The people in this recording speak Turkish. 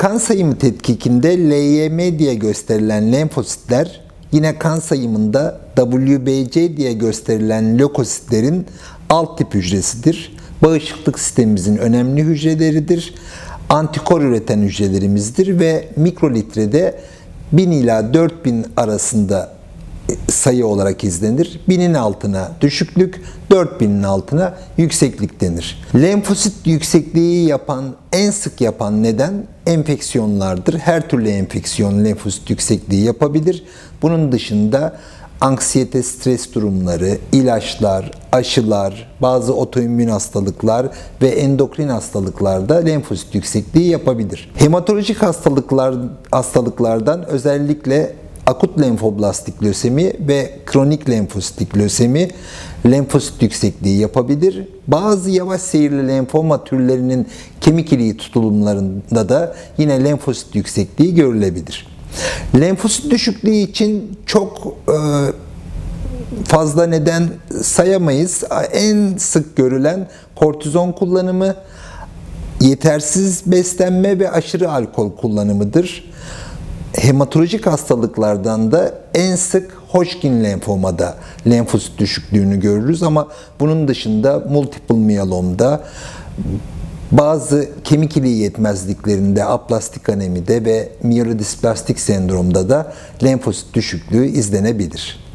Kan sayımı tetkikinde LYM diye gösterilen lenfositler yine kan sayımında WBC diye gösterilen lökositlerin alt tip hücresidir. Bağışıklık sistemimizin önemli hücreleridir. Antikor üreten hücrelerimizdir ve mikrolitrede 1000 ila 4000 arasında sayı olarak izlenir. 1000'in altına düşüklük, 4000'in altına yükseklik denir. Lenfosit yüksekliği yapan, en sık yapan neden enfeksiyonlardır. Her türlü enfeksiyon lenfosit yüksekliği yapabilir. Bunun dışında anksiyete, stres durumları, ilaçlar, aşılar, bazı otoimmün hastalıklar ve endokrin hastalıklarda lenfosit yüksekliği yapabilir. Hematolojik hastalıklar hastalıklardan özellikle akut lenfoblastik lösemi ve kronik lenfositik lösemi lenfosit yüksekliği yapabilir. Bazı yavaş seyirli lenfoma türlerinin kemik iliği tutulumlarında da yine lenfosit yüksekliği görülebilir. Lenfosit düşüklüğü için çok e, fazla neden sayamayız. En sık görülen kortizon kullanımı, yetersiz beslenme ve aşırı alkol kullanımıdır. Hematolojik hastalıklardan da en sık Hodgkin lenfomada lenfosit düşüklüğünü görürüz ama bunun dışında multiple miyelomda, bazı kemik iliği yetmezliklerinde, aplastik anemide ve miyelodisplastik sendromda da lenfosit düşüklüğü izlenebilir.